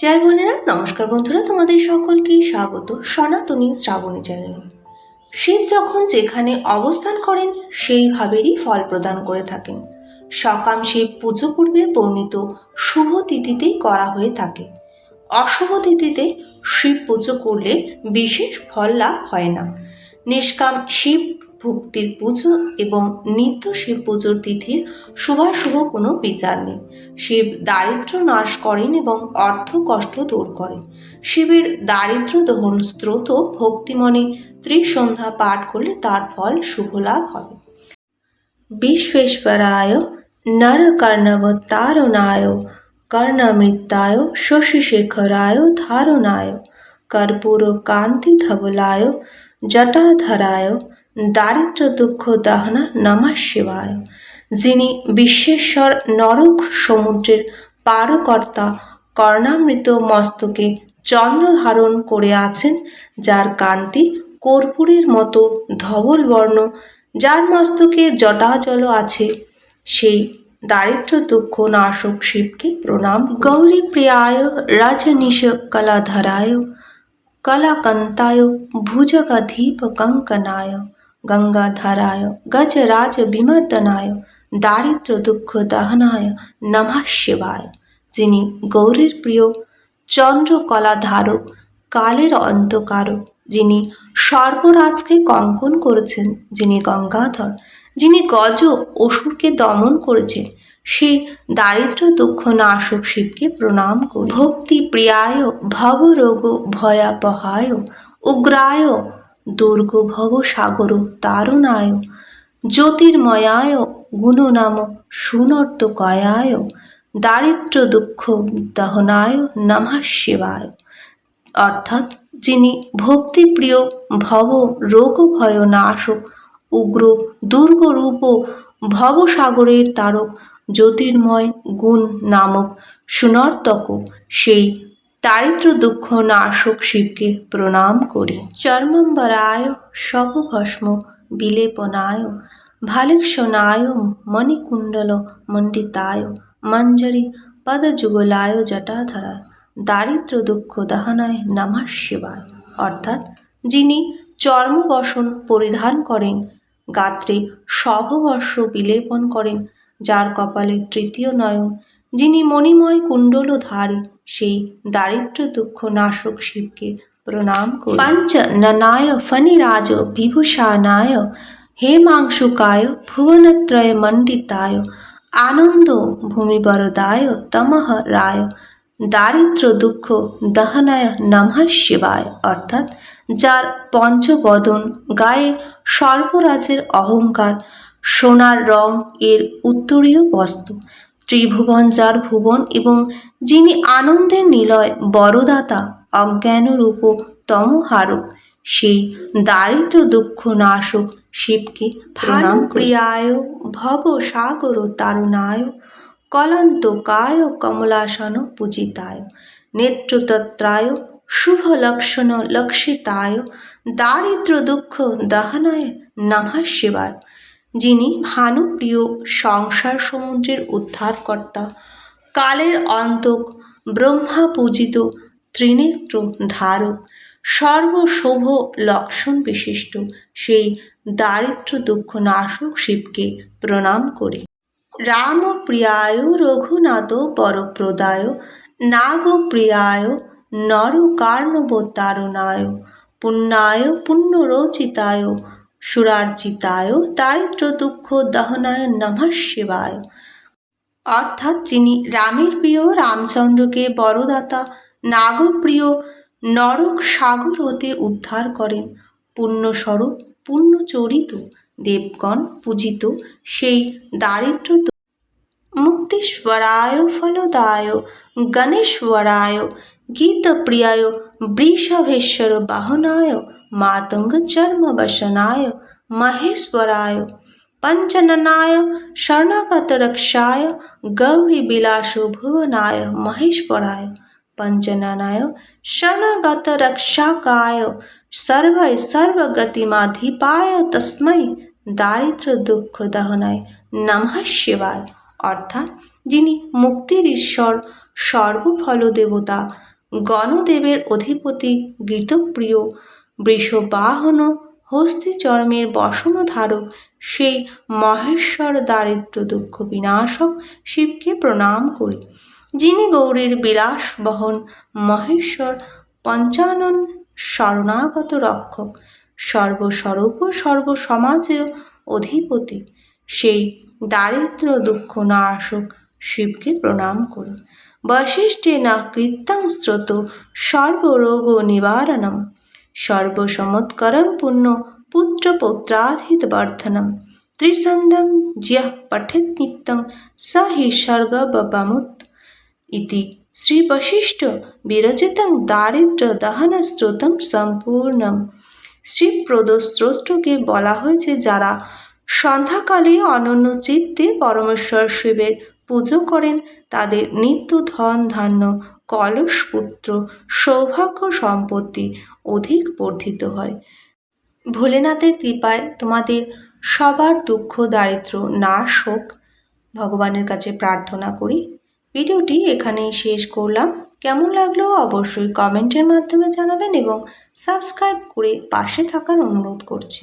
জয় বোনেরা, নমস্কার বন্ধুরা, তোমাদের সকলকেই স্বাগত সনাতনী শ্রাবণী চ্যানেলে। শিব যখন যেখানে অবস্থান করেন, সেইভাবেরই ফল প্রদান করে থাকেন। সকাম শিব পুজো পূর্বে বর্ণিত শুভ তিথিতেই করা হয়ে থাকে। অশুভ তিথিতে শিব পুজো করলে বিশেষ ফল লাভ হয় না। নিষ্কাম শিব ভক্তির পুজো এবং নিত্য শিব পুজোর তিথির শুভাশুভ কোনো বিচার নেই। শিব দারিদ্র নাশ করেন এবং অর্থ কষ্ট দূর করেন। শিবের দারিদ্র দহন স্রোত ভক্তিমনে ত্রিসন্ধ্যা পাঠ করলে তার ফল শুভ লাভ হবে। বিশ্বেশ্বরায় নরকর্ণবতারণায় কর্ণমৃত্তায় শশীশেখরায় ধারণায় কর্পূর কান্তি ধবলায় জটাধরায় দারিদ্র দুঃখ দহনা নমঃ শিবায়, যিনি বিশ্বেশ্বর নরক সমুদ্রের পারকর্তা কর্ণামৃত মস্তকে চন্দ্র ধারণ করে আছেন, যার কান্তি কর্পূরের মতো ধবল বর্ণ যার মস্তকে জটাজল আছে, সেই দারিদ্র দুঃখ নাশক শিবকে প্রণাম গৌরী প্রিয়ায় রাজনিশ কলাধরায়, কলাকান্তায় ভুজগাধীপ কঙ্কনায় গঙ্গাধরায় গজরাজ বিমর্দনায় দারিদ্র দুঃখ দহনায় নমঃ শিবায় যিনি গৌরীর প্রিয় চন্দ্রকলা ধারক কালের অন্তকারক যিনি সর্বরাজকে কঙ্কন করেছেন, যিনি গঙ্গাধর। যিনি গজ অসুরকে দমন করেছেন, সেই দারিদ্র দুঃখ নাশক শিবকে প্রণাম করি। ভক্তি প্রিয়ায়, ভবরোগ ভয়াপহায়, উগ্রায় দুর্গ ভব সাগর তারুণায়, জ্যোতির্ময়ায় গুণনাম সুনর্তকয়ায় দারিদ্র দুঃখ দহনায় নমঃ শিবায়। অর্থাৎ যিনি ভক্তিপ্রিয় ভব রোগ ভয় নাশক উগ্র দুর্গরূপ ভবসাগরের তারক জ্যোতির্ময় গুণ নামক সুনর্তক সেই দারিদ্র দুঃখ, নাশক শিবকে প্রণাম করি। চর্মম্বরায়, শবভস্ম, বিলেপনায়, ভালেক্ষণায়, মণিকুণ্ডল, মণ্ডিতায়, মঞ্জরি, পদযুগলায়, জটাধরায় দারিদ্র দুঃখ, দহনায়, নমঃ শিবায়। অর্থাৎ যিনি চর্মবসন পরিধান করেন, গাত্রে শভবর্ষ বিলেপন করেন, যার কপালে তৃতীয় নয়ন যিনি মণিময় কুণ্ডলধারী সেই দারিদ্র দুঃখ নাশক শিবকে প্রণাম করি। পঞ্চ ননায় ফণিরাজ বিভূষানায়, হেমাংশুকায় ভুবনত্রয় মণ্ডিতায়, আনন্দ ভূমিবরদায় তমঃ রায় দারিদ্র দুঃখ দহনায় নমঃ শিবায়। অর্থাৎ যার পঞ্চবদন গায়ে সর্বরাজের অহংকার, সোনার রং এর উত্তরীয় বস্তু। ত্রিভুবন যার ভুবন এবং যিনি আনন্দের নিলয় বড়দাতা অজ্ঞান অজ্ঞানরূপ তমহারক সেই দারিদ্র দুঃখ নাশক শিবকে প্রণাম প্রিয়ায় ভব সাগর তারুণায় কলান্তকায় কমলাসন পূজিতায় নেত্রতত্রায় শুভ লক্ষণ লক্ষিতায় দারিদ্র দুঃখ দহনায় নমঃ শিবায়। যিনি ভানুপ্রিয় সংসার সমুদ্রের উদ্ধারকর্তা, কালের অন্তক, ব্রহ্মা পূজিত ত্রিনেত্র ধারক সর্বশোভ লক্ষণ বিশিষ্ট সেই দারিদ্র দুঃখ নাশক শিবকে প্রণাম করি। রামপ্রিয়ায় রঘুনাথ পরপ্রদায়, নাগপ্রিয়ায় নরকার্ণবতারণায়, পুণ্যায় পুণ্যরচিতায় সুরার্জিতায় দারিদ্র দুঃখ দহনায় নমঃ শিবায়। অর্থাৎ যিনি রামের প্রিয়, রামচন্দ্রকে বড়দাতা নাগপ্রিয়, নরক সাগর হতে উদ্ধার করেন। পুণ্যস্বরূপ, পুণ্যচরিত দেবগণ পূজিত সেই দারিদ্র মুক্তিশ্বরায় ফলদায়, গণেশ্বরায়, গীতপ্রিয়ায়, বৃষভেশ্বর বাহনায় পঞ্চননায় শরণাগত রক্ষায় গৌরী বিলাস ভুবনায় মহেশ্বরায় পঞ্চননায় শরণাগত রক্ষাকায় সর্ব সর্বগতিমাধিপায় তস্मै দারিদ্র দুঃখ দহনায় নমঃ শিবায় অর্থাৎ যিনি মুক্তির ঈশ্বর, সর্বফল দেবতা, গণদেবের অধিপতি, গীতপ্রিয় বৃষবাহন হস্তি চর্মের বসনধারক সেই মহেশ্বর দারিদ্র দুঃখ বিনাশক শিবকে প্রণাম করি। যিনি গৌরীর বিলাস বহন, মহেশ্বর পঞ্চানন শরণাগত রক্ষক, সর্বস্বরূপ সর্বসমাজের অধিপতি, সেই দারিদ্র দুঃখ নাশক শিবকে প্রণাম করি। না কৃত্যং স্রোত সর্বরোগ নিবারণম। সর্বসমৎকরং পুণ্য পুত্র পৌত্রাধিত বর্ধনম ত্রিসন্ধং জিয়া পঠেত নিত্যং স হি স্বর্গ ববামুত ইতি শ্রীবশিষ্ঠ বিরচিতং দারিদ্র দহন স্রোতম সম্পূর্ণম। শ্রীপ্রদ স্তোত্রকে বলা হয়েছে, যারা সন্ধ্যাকালে অনন্য চিত্তে পরমেশ্বর শিবের পুজো করেন, তাদের নিত্য ধন ধান্য কলস পুত্র সৌভাগ্য সম্পত্তি অধিক বর্ধিত হয়। ভোলেনাথের কৃপায় তোমাদের সবার দুঃখ দারিদ্র নাশ হোক। ভগবানের কাছে প্রার্থনা করি। ভিডিওটি এখানেই শেষ করলাম। কেমন লাগল অবশ্যই কমেন্টের মাধ্যমে জানাবেন এবং সাবস্ক্রাইব করে পাশে থাকার অনুরোধ করছি।